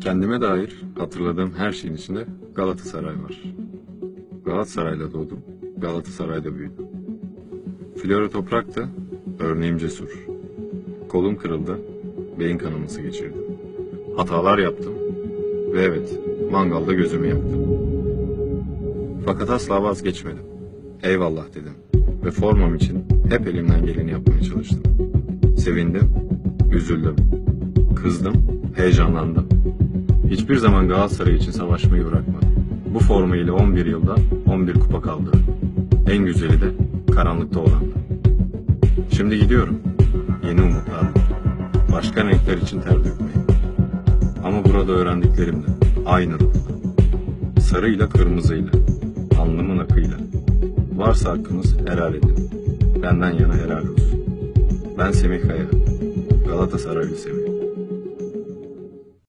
Kendime dair hatırladığım her şeyin içinde Galatasaray var. Galatasaray'la doğdum, Galatasaray'da büyüdüm. Flora Toprak da örneğim cesur. Kolum kırıldı, beyin kanaması geçirdim. Hatalar yaptım ve evet, mangalda gözümü yaktım. Fakat asla vazgeçmedim. Eyvallah dedim ve formam için hep elimden geleni yapmaya çalıştım. Sevindim, üzüldüm, kızdım, heyecanlandım. Hiçbir zaman Galatasaray için savaşmayı bırakmadım. Bu forma ile 11 yılda 11 kupa kaldı. En güzeli de karanlıkta olandı. Şimdi gidiyorum. Yeni umutlarla. Başka renkler için ter dökmeye. Ama burada öğrendiklerim de aynı ruhla. Sarıyla kırmızıyla. Alnımın akıyla. Varsa hakkınız helal edin. Benden yana helal olsun. Ben Semih Kaya. Galatasaraylı Semih.